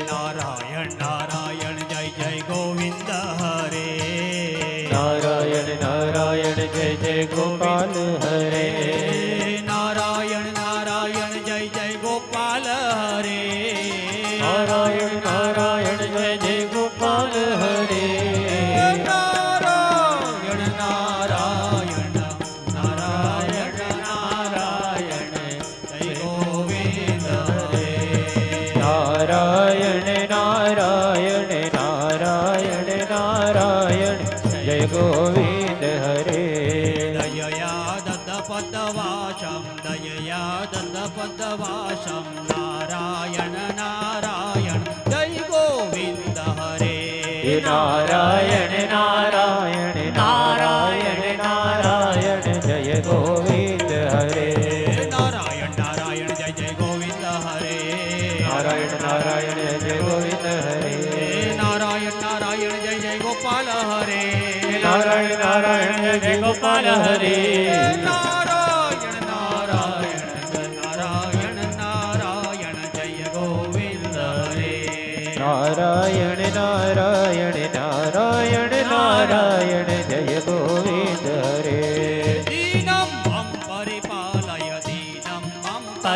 નારાયણ નારાયણ જય જય ગોવિંદ હરે. નારાયણ નારાયણ જય જય ગોપાલ પદવાસમ દયયા દત્ત પદવાસમ નારાયણ નારાયણ જય ગોવિંદ હરે નારાયણ નારાયણ નારાયણ નારાયણ જય ગોવિંદ હરે નારાયણ નારાયણ જય જય ગોવિંદ હરે નારાયણ નારાયણ જય ગોવિંદ હરે નારાયણ નારાયણ જય જય ગોપાલ હરે નારાયણ નારાયણ જય જય ગોપાલ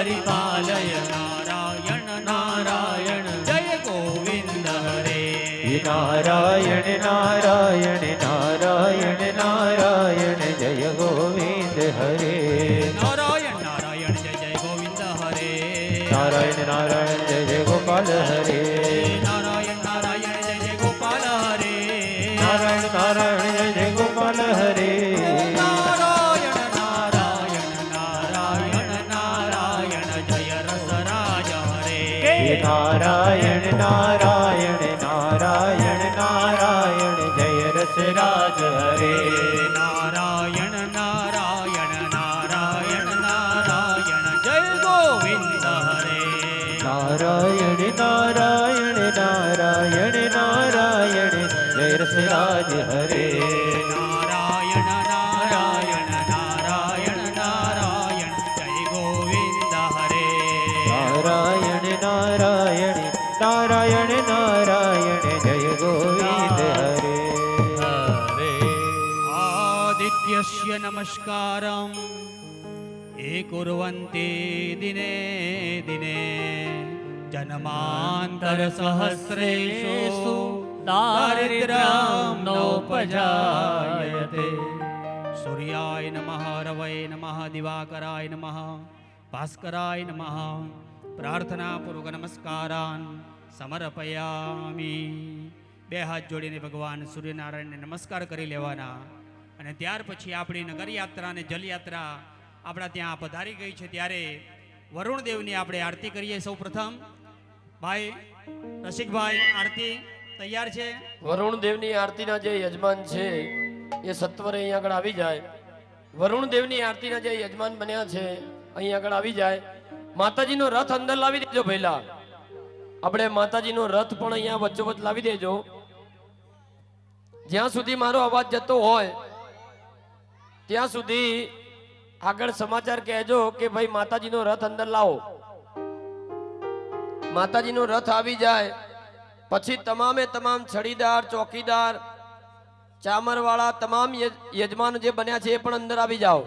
મમ પરિપાલય નારાયણ નારાયણ જય ગોવિંદ હરે નારાયણ નારાયણ નારાયણ નારાયણ નારાયણ નારાયણ જય રસરાજ હરે નારાયણ નારાયણ નારાયણ નારાયણ જય ગોવિંદ હરે નારાયણ નારાયણ નારાયણ નારાયણ જય રસરાજ હરે આદિત્યસ્ય નમસ્કારમ એ दिने સહસ્રેષુ દારિદ્ર્યમ નોપજાયતે સૂર્યાય નમઃ રવૈ નમઃ દિવાકરાય નમઃ ભાસ્કરાય નમઃ પ્રાર્થનાપૂર્વક નમસ્કારાન સમર્પયામિ બે હાથ જોડીને ભગવાન સૂર્યનારાયણને નમસ્કાર કરી લેવાના અને ત્યાર પછી આપણી નગરયાત્રા અને જલયાત્રા આપણા ત્યાં પધારી ગઈ છે. ત્યારે વરુણદેવની આપણે આરતી કરીએ સૌ પ્રથમ. ભાઈ, રસિકભાઈ, આરતી, તૈયાર છે? વરુણ દેવની આરતીના જે યજમાન છે, એ સત્વરે અહીં આગળ આવી જાય. વરુણ દેવની આરતીના જે યજમાન બન્યા છે, અહીં આગળ આવી જાય. માતાજીનો રથ અંદર લાવી દેજો પહેલા. આપણે માતાજીનો રથ પણ અહીંયા વચ્ચોવચ્ચ લાવી દેજો. જ્યાં સુધી મારો અવાજ જતો હોય ત્યાં સુધી આગળ સમાચાર કહેજો કે ભાઈ માતાજીનો રથ અંદર લાવો. માતાજીનો રથ આવી જાય. પછી તમામે તમામ છડીદાર, ચોકીદાર, ચામરવાળા, તમામ યજમાન જે બન્યા છે એ પણ અંદર આવી જાઓ.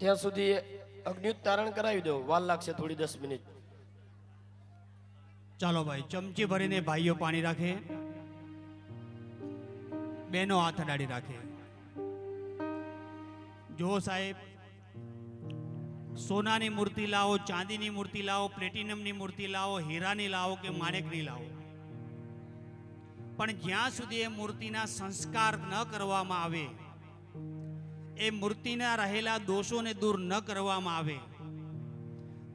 ત્યાં સુધી અગ્નિયુત તારણ કરાવી દો. વાર લાગશે થોડી દસ મિનિટ. ચાલો ભાઈ, ચમચી ભરીને ભાઈઓ પાણી રાખે. બેનો હાથ અડાડી રાખે. જો સાહેબ, સોનાની મૂર્તિ લાવો, ચાંદીની મૂર્તિ લાવો, પ્લેટિનમની મૂર્તિ લાવો, હીરાની લાવો કે માણેકની લાવો. પણ જ્યાં સુધી એ મૂર્તિના સંસ્કાર ન કરવામાં આવે એ મૂર્તિના રહેલા દોષોને દૂર ન કરવામાં આવે.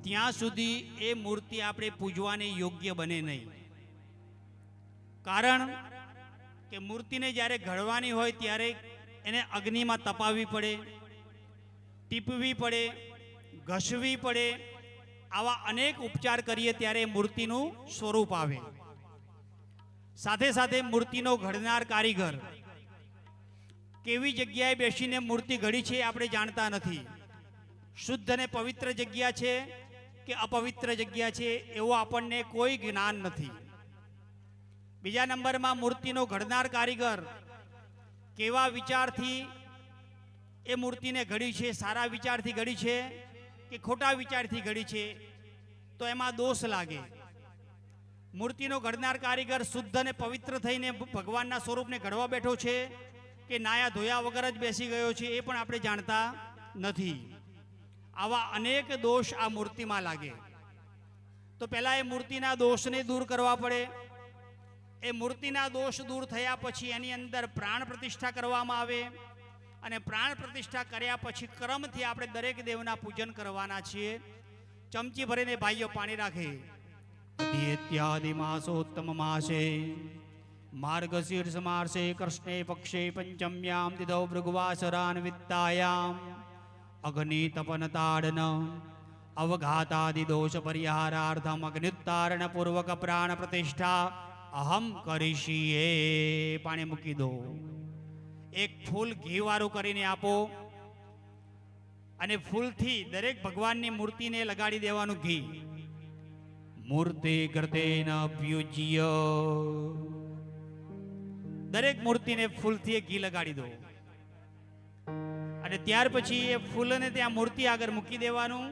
ત્યાં સુધી એ મૂર્તિ આપણે પૂજવાને યોગ્ય બને નહીં. કારણ કે મૂર્તિને જ્યારે ઘડવાની હોય ત્યારે એને અગ્નિમાં તપાવવી પડે, ટીપવી પડે, ઘસવી પડે, આવા અનેક ઉપચાર કરીએ ત્યારે મૂર્તિનું સ્વરૂપ આવે. સાથે સાથે મૂર્તિનો ઘડનાર કારીગર કેવી જગ્યાએ બેસીને મૂર્તિ ઘડી છે આપણે જાણતા નથી. શુદ્ધ અને પવિત્ર જગ્યા છે કે અપવિત્ર જગ્યા છે એવો આપણને કોઈ જ્ઞાન નથી. બીજા નંબરમાં મૂર્તિનો ઘડનાર કારીગર કેવા વિચારથી એ મૂર્તિને ઘડી છે, સારા વિચારથી ઘડી છે કે ખોટા વિચારથી ઘડી છે, તો એમાં દોષ લાગે. મૂર્તિનો ઘડનાર કારીગર શુદ્ધ અને પવિત્ર થઈને ભગવાનના સ્વરૂપને ઘડવા બેઠો છે કે નાયા ધોયા વગર જ બેસી ગયો છે એ પણ આપણે જાણતા નથી. આવા અનેક દોષ આ મૂર્તિમાં લાગે. તો પહેલાં એ મૂર્તિના દોષને દૂર કરવા પડે. એ મૂર્તિના દોષ દૂર થયા પછી એની અંદર પ્રાણ પ્રતિષ્ઠા કરવામાં આવે અને પ્રાણ પ્રતિષ્ઠા કર્યા પછી ક્રમથી આપણે દરેક દેવના પૂજન કરવાના છીએ. ચમચી ભરીને ભાઈઓ પાણી રાખે. અધિત્યાદિ માસોત્તમ માસે. માર્ગશીર્ષ માસે કૃષ્ણે પક્ષે પંચમ્યામ તિથૌ ભૃગવાસરાન વિત્તાયામ અગ્નિ તપન તાડન અવઘાતાદિ દોષ પરિહારાર્થમ અગ્નિત્તારણ પૂર્વક પ્રાણ પ્રતિષ્ઠા અહમ કરીશીએ પાણી મૂકી દો એક ફૂલ ઘી વાળું કરીને આપો અને ફૂલથી દરેક ભગવાનની મૂર્તિને લગાડી દેવાનું ઘી મૂર્તિ કૃતેન અભ્યુજ્ય દરેક મૂર્તિને ફૂલથી ઘી લગાડી દો. અને ત્યાર પછી એ ફૂલને ત્યાં મૂર્તિ આગળ મૂકી દેવાનું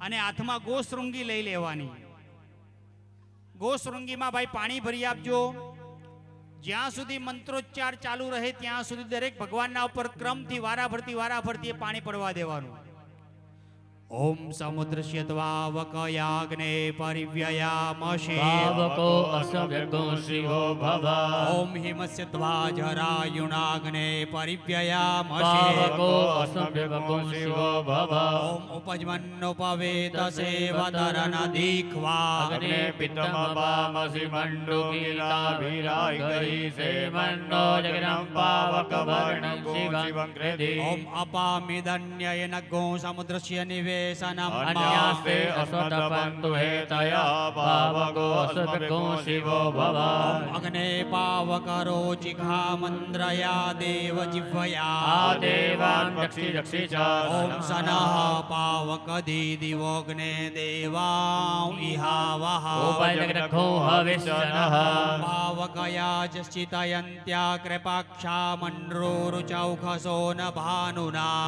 અને હાથમાં ગોશૃંગી લઈ લેવાની. ગોશૃંગીમાં ભાઈ પાણી ભરી આપજો. જ્યાં સુધી મંત્રોચ્ચાર ચાલુ રહે ત્યાં સુધી દરેક ભગવાનના ઉપર ક્રમથી વારાફરતી વારાફરતી પાણી પડવા દેવાનું. ઓમ સમુદ્રસ્ય ત્વાવકયાગ્ને પરિવ્યયામશે પાવકો અસવ્યગો શિવો ભવ ઓમ હિમસ્ય ત્વાજરાયુણાગ્ને પરિવ્યયામશે પાવકો અસવ્યગો શિવો ભવ ઓમ ઉપજમન્નુપવેતસે વતરનદીખ્વા અગ્ને પિતમપામસि મંડુકિલાભિરાગરી સેમન્નો જગનમ પાવક વર્ણં શિવં કૃધિ ઓમ અપામિદન્યયન ગો નિવેશનમ અન્યાસ્તે અસ્મતપંતુ હેતયા પાવકો અસવ્યગો શિવો ભવ અગ્ને પાવકરો ચિખામંદ્રયા દેવ જીવયા આ દેવાન દક્ષિ દક્ષિ ચ ઓમ સનઃ પાવક દીદિવોગ્ને દેવા ઇહાવહ ઉપજગ્રખો હવિષ્યનઃ પાવકયા જશ્ચિતયન્ત્યા કૃપાક્ષા મન્રોરુચૌખસો ન ભાનુના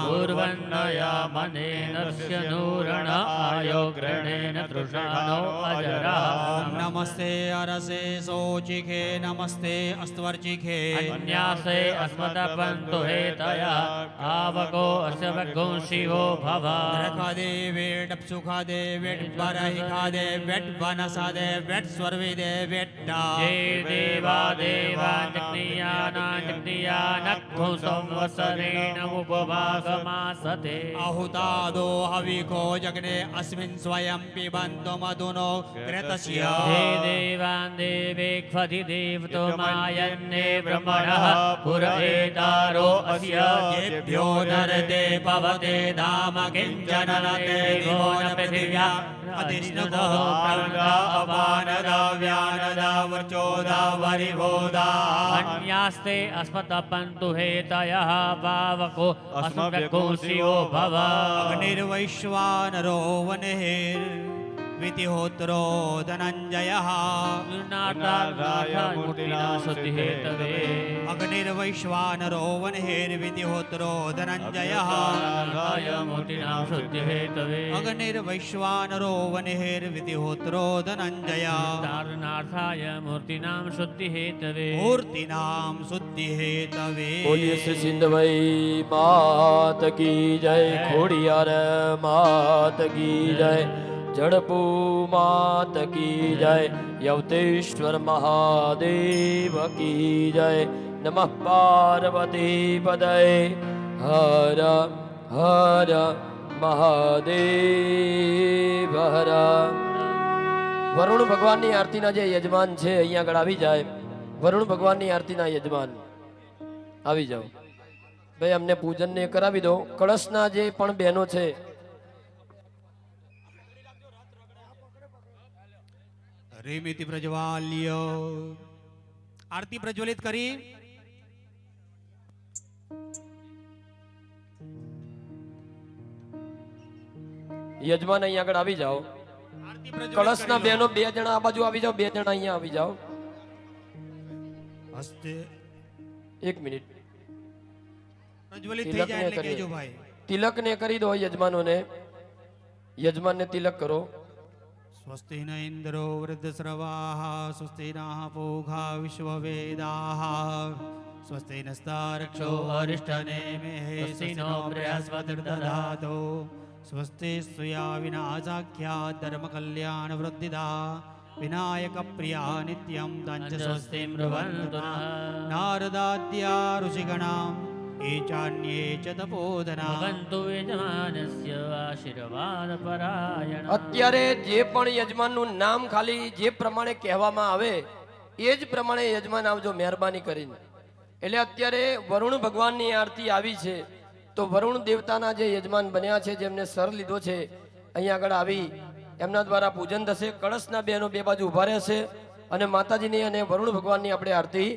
મનેનસ્ય નૂરણ આયો ગ્રહણેન તૃષાનો અજરઃ ઓમ નમસ્તે અરસે સોચિખે નમસ્તે અસ્ત્વર્ચિખે અન્યાસે અસ્મદપંતુ હેતયા આવકો અસ્યવગો શિવો ભવ રખદે વેડ સુખદે વેડ બરહિખાદે વેડ વનસદે વેડ સ્વર્વિદે વેટ્ટા જે દેવા દેવા જગ્નિયાના જગ્નિયાનખો સંવત્સરેણ ઉપવાસમાસતે આહુતાદો વિકો જગને અસ્મિન સ્વયં પિબંતો મધુનો કૃતસ્ય હે દેવાન દેવેક્ષતિ દેવતો માયન્ને બ્રહ્મણ પુર એતારો અસ્ય જેભ્યો નરતે પવતે ધામ કિંચન નતે વિમોન પૃથિવ્યા अधिष्णुतो प्राणदा अपानदा व्यानदा वर्चोदा वरिभोदा अन्यास्ते अस्मतपन्तु हेतयः पावको अस्मभ्यगो शिवो भव अग्निर्वैश्वानरो वितिहोत्रो धनञ्जयः अग्निर्वैश्वानरो वनहेर्वितिहोत्रो धनञ्जयः अग्निर्वैश्वानरो वनहेर्वितिहोत्रो धनञ्जय तारणार्थाय मूर्तिनां शुद्धिहेतवे मूर्तिनां शुद्धिहेतवे बोलिए से मात की जय खोड़ियार मात की जय જડપુ માત કી જય. યવતેશ્વર મહાદેવ કી જય. નમઃ પાર્વતી પદય. હર હર મહાદેવ હર. વરુણ ભગવાનની આરતીના જે યજમાન છે અહીંયા આગળ આવી જાય. વરુણ ભગવાનની આરતીના યજમાન. આવી જાઓ. ભાઈ, અમને પૂજનને કરાવી દો. કળશના જે પણ બહેનો છે રેમિતિ પ્રજવાલ્ય આરતી પ્રજ્વલિત કરી યજમાન અહીંયા આગળ આવી જાઓ. કળશના બહેનો બે જણા આ બાજુ આવી જાઓ બે જણા અહીંયા આવી જાઓ. હસ્તે. એક મિનિટ. પ્રજ્વલિત થઈ જાય એટલે કરીએ. કહેજો ભાઈ. તિલકને કરી દો યજમાનોને. યજમાનને તિલક કરો. स्वस्ति न इन्द्रो वृद्धस्रवाः स्वस्तिनाः पोघा विश्ववेदाः। स्वस्ति नस्तारक्षो नस्तार स्वस्ति स्त्रिया विनाशाख्या धर्मकल्याणवृद्धिदा। विनायकप्रिया नित्यं तञ्च स्वस्तिं नारदाद्या ऋषिगणाम् ચાન્યે ચ તપોધના ભગંતુ યજમાનસ્ય આશીર્વાદ પરાયણ અત્યારે જે પણ યજમાનનું નામ ખાલી જે પ્રમાણે કહેવામાં આવે એ જ પ્રમાણે યજમાન આવજો મહેરબાની કરીને. એટલે અત્યારે વરુણ ભગવાનની આરતી આવી છે તો વરુણ દેવતાના જે યજમાન બન્યા છે જેમને સર લીધો છે અહીંયા આગળ આવી એમના દ્વારા પૂજન થશે કળશના બહેનો બે બાજુ ઊભા રહેશે અને માતાજીની અને વરુણ ભગવાનની આપણે આરતી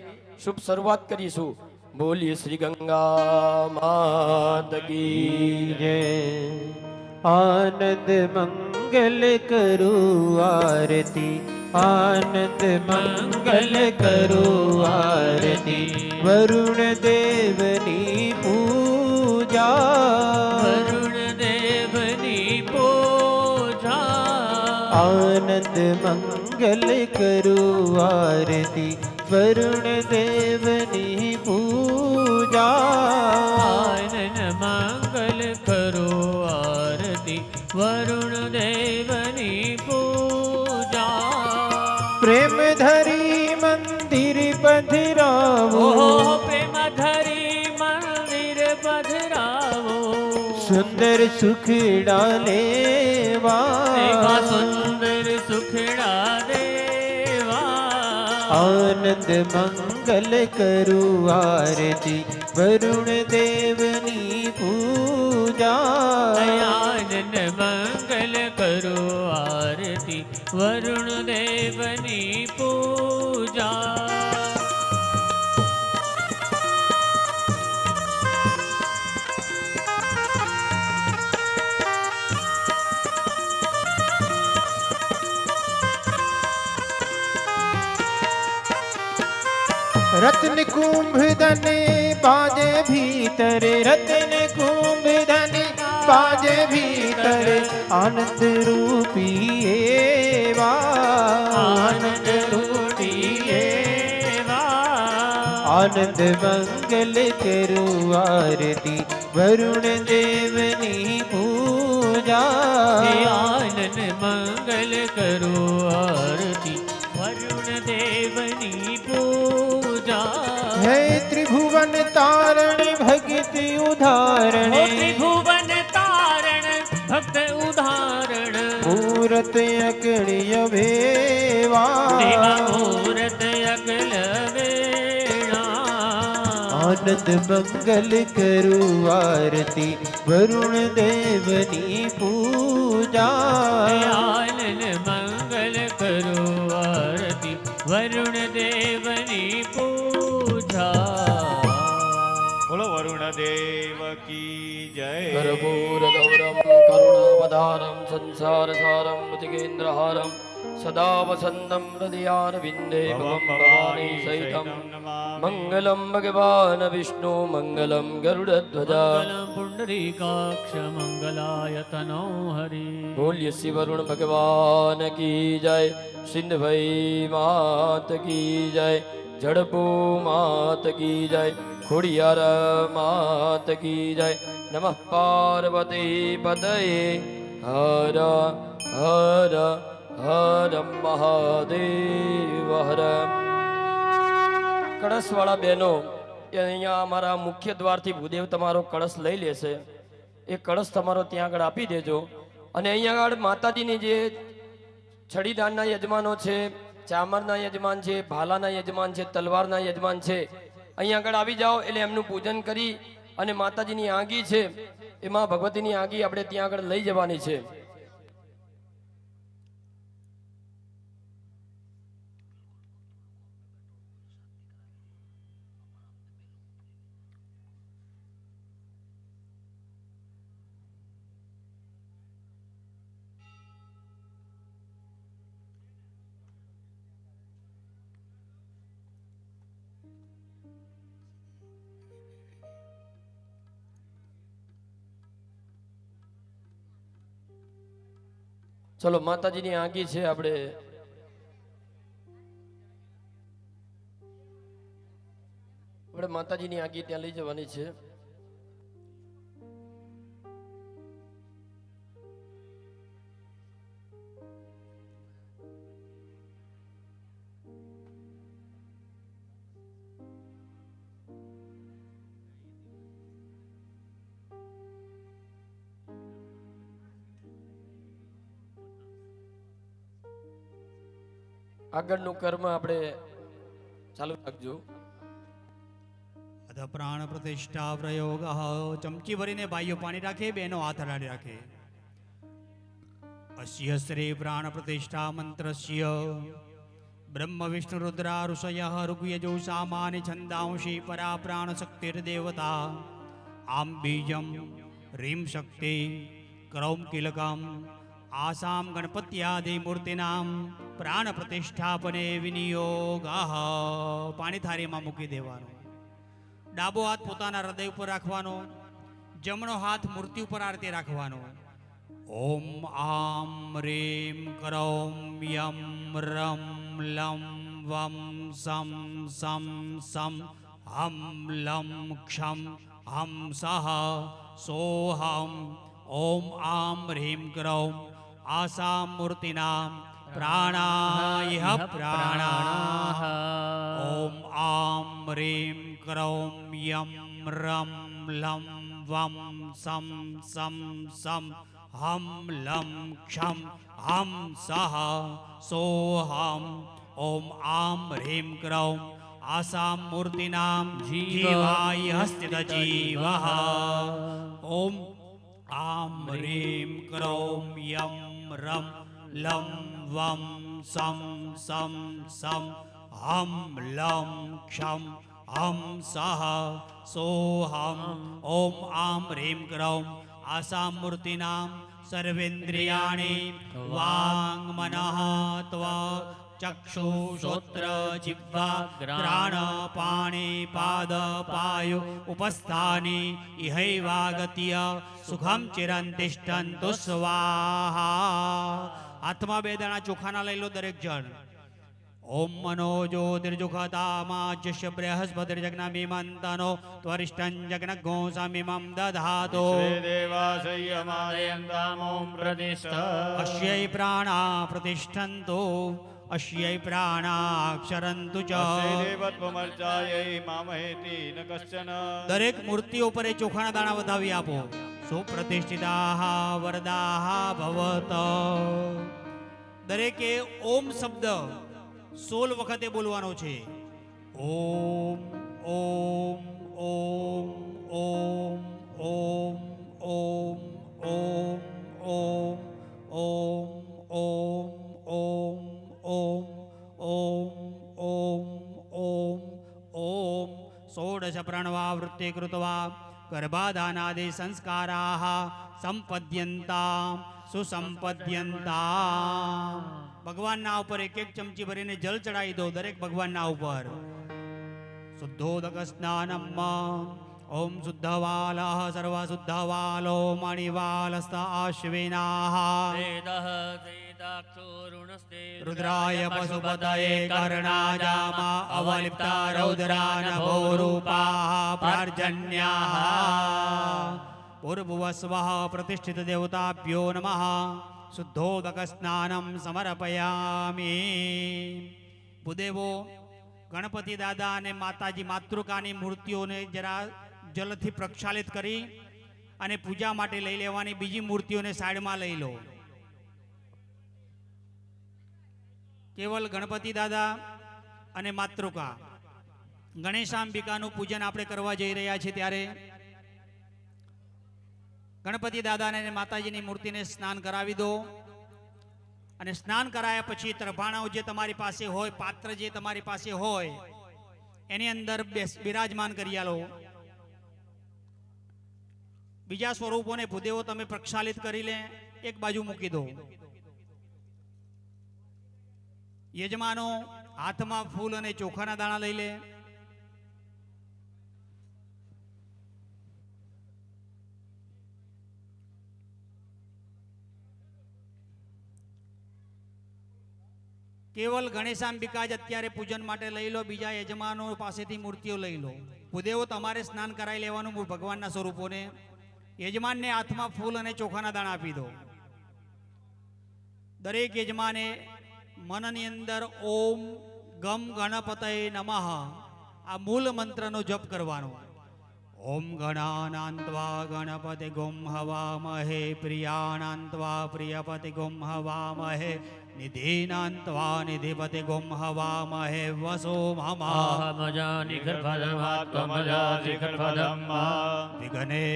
શુભ શરૂઆત કરીશું. બોલીએ શ્રી ગંગા માત કી જય. આનંદ મંગલ કરું આરતી આનંદ મંગલ કરું આરતી. વરુણ દેવની પૂજા વરુણ દેવની પૂજા. આનંદ મંગલ કરું આરતી વરુણ દેવની વરુણ દેવની પૂજા. પ્રેમ ધરી મંદિર પધરાવો. પ્રેમ ધરી મંદિર પધરાવો. સુંદર સુખડા લેવા. સુંદર સુખડા દેવા. આનંદ મંગલ કરું આરતી. વરુણ દેવની પૂજા આનંદ મંગલ કરો આરતી વરુણ દેવની પૂજા. રત્ન કુંભ ધને બાજે ભીતર રત્ન કુંભ ધને બાજે ભીતર આનંદ રૂપી એવા. આનંદ રૂપી એવા. આનંદ મંગલ કરું આરતી વરુણ દેવની પૂજા. આનંદ મંગલ કરો આરતી વરુણ દેવની પૂજા. હે ત્રિભુવન તારણી હો ત્રિભુવન તારણ ભક્ત ઉદાહરણ મૂરત અકળિય ભેવા મૂરત અકલ આનંદ મંગલ કરું આરતી વરુણ દેવની પૂજા संसारसारं मुतिकेन्द्रहारं सदा वसन्तं हृदयारविन्दे भवं भवानी सहितं मङ्गलं भगवान् विष्णु मङ्गलं गरुडध्वजा મંગલમ પુંડરીકાક્ષ મંગલાય તનો હરિ बोल्य श्री वरुण भगवान की जय सिंध भाई मात की जय जड़पू मात की जय खुड़ियार मात की जय नमः पार्वती पतये હર હર હર મહાદેવ હર કળશવાળા બહેનો, એ અહીંયા અમારા મુખ્ય દ્વારથી ભૂદેવ તમારો કળશ લઈ લેશે. એ કળશ તમારો ત્યાં આગળ આપી દેજો. અને અહીંયા આગળ માતાજીની જે છડીદાનના યજમાનો છે, ચામરના યજમાન છે, ભાલાના યજમાન છે, તલવારના યજમાન છે, અહીંયા આગળ આવી જાઓ એટલે એમનું પૂજન કરી અને માતાજીની આંગી છે એમાં ભગવતીની આંગી આપણે ત્યાં આગળ લઈ જવાની છે. ચલો માતાજીની આંગી છે આપણે. આપણે માતાજીની આંગી ત્યાં લઈ જવાની છે. આગળનું કર્મ આપણે ચાલુ રાખજો. અધ પ્રાણ પ્રતિષ્ઠા પ્રયોગ ચમચી ભરીને ભાઈઓ પાણી રાખે બેનો હાથ અડાડી રાખે અસ્ય શ્રી પ્રાણ પ્રતિષ્ઠા મંત્રસ્ય બ્રહ્મ વિષ્ણુ રુદ્રા ઋષય ઋગ્યજો સામાન્ય છંદાંશી પરા પ્રાણ શક્તિર્દેવતા આમ બીજમ રીમ શક્તિ ક્રૌમ કિલકમ આસામ ગણપત્યાદિ મૂર્તિનામ પ્રાણ પ્રતિષ્ઠાપને વિનિયોગ પાણી થાળીમાં મૂકી દેવાનો। ડાબો હાથ પોતાના હૃદય ઉપર રાખવાનો। જમણો હાથ મૂર્તિ ઉપર આરતી રાખવાનો। ઓમ આમ રીમ કરૌમ યમ રમ લમ વમ સમ સમ સમ હમ લમ ક્ષમ હમ સહ સોહમ ઓમ આમ રીમ કરૌમ આસામ મૂર્તિનામ પ્રાણાય પ્રાણા ઓમ આમ રીમ ક્રૌમ યમ રમ લમ વમ સમ સમ સમ હમ લમ ક્ષમ હમ સહ સોહમ ઓમ આમ રીમ ક્રૌમ આસામ મૂર્તિનામ જીવાય હસ્તિત જીવ ઓમ આમ રીમ ક્રૌમ યમ रं लं वं सं सं सं हं लं क्षं हं सः सोऽहम् ॐ आं ह्रीं क्रौं आशामूर्तीनां सर्वेन्द्रियाणि वाङ्मनः त्वा ચક્ષુ શ્રોત્ર જીવા ગ્રાણ પાણી પાદ પાયુ ઉપસ્થાની ઇહૈવાગત્ય સુખમ ચિરંતિષ્ઠંતુ સ્વાહા હાથમાં બે દાણા ચોખાના લઈ લો દરેક જણ ઓમ મનો જ્યોતિર્જુખતામાજ્યશ્ય બૃહસ્પતિર્જગ્નમિમંતનો ત્વરિષ્ઠં જગ્નગો સમિમં દધાતો દેવાસયમાયંતામોમ પ્રતિષ્ઠ અસ્यै પ્રાણા પ્રતિષ્ઠન્તો અસ્यै પ્રાણાક્ષરંતુ ચ દેવત્વમર્ચાयै મામહેતિ ન કશ્ચન દરેક મૂર્તિઓ પર એ ચોખાના દાણા વધાવી આપો સુપ્રતિષ્ઠિતા વરદા ભવત દરેકે ઓમ શબ્દ સોળ વખતે બોલવાનો છે ઓમ ઓમ ઓમ ઓમ ઓમ ઓમ ઓમ ઓમ ઓમ ઓમ ષોડશ પ્રણવાવૃત્તિ કૃતવા ગર્ભાધાનાદિ સંસ્કારાः સંપદ્યંતા સુસંપદ્યંતા ભગવાનના ઉપર એક એક ચમચી ભરીને જલ ચડાવી દો દરેક ભગવાનના ઉપર શુદ્ધોદક સ્નાનમ ઓમ શુદ્ધવાલ સર્વ શુદ્ધવાલો મણિવાલસ્ત અશ્વિના રુદ્રાય પશુપતये કર્ણાજામા અવલિપ્તા રૌદ્રા નભોરૂપા પ્રાર્જન્યાः પૂર્વસ્વઃ પ્રતિષ્ઠિત દેવતાભ્યો નમઃ શુદ્ધોદક સ્નાનમ સમર્પયામિ ભૂદેવો ગણપતિ દાદા અને માતાજી માતૃકાની મૂર્તિઓને જરા જલથી પ્રક્ષાલિત કરી અને પૂજા માટે લઈ લેવાની બીજી મૂર્તિઓને સાઈડમાં લઈ લો. કેવલ ગણપતિ દાદા અને માતૃકા. ગણેશાંબિકાનું પૂજન આપણે કરવા જઈ રહ્યા છીએ ત્યારે ગણપતિ દાદાને અને માતાજીની મૂર્તિને સ્નાન કરાવી દો. અને સ્નાન કરાયા પછી તરભાણાઓ જે તમારી પાસે હોય, પાત્ર જે તમારી પાસે હોય, એની અંદર બિરાજમાન કરી આલો. બીજા સ્વરૂપોને ભૂદેવો તમે પ્રક્ષાલિત કરી લે, એક બાજુ મૂકી દો. યજમાનો હાથમાં ફૂલ અને ચોખાના દાણા લઈ લે. કેવલ ગણેશાંબિકા જ અત્યારે પૂજન માટે લઈ લો, બીજા યજમાનો પાસેથી મૂર્તિઓ લઈ લો. ભૂદેવો, તમારે સ્નાન કરાવી લેવાનું ભગવાનના સ્વરૂપોને. યજમાનને હાથમાં ફૂલ અને ચોખાના દાણા આપી દો. દરેક યજમાને મનની અંદર ઓમ ગમ ગણપતય નમઃ. આ મૂળ મંત્રનો જપ કરવાનો. ઓમ ગણાનાંત્વા ગણપતિ ગુમ હવામહે પ્રિયાણાન્ત્વા પ્રિયપતિ ગુમ હવામહે. निधीनान्त्वा निधिपति गुं हवामहे वसो ममाहमजा निगर्भदमात्मजा निगर्भदम्मा विघ्नेश्वराय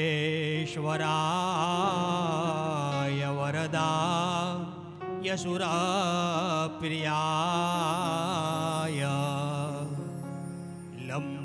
वरदा यशुरप्रियाय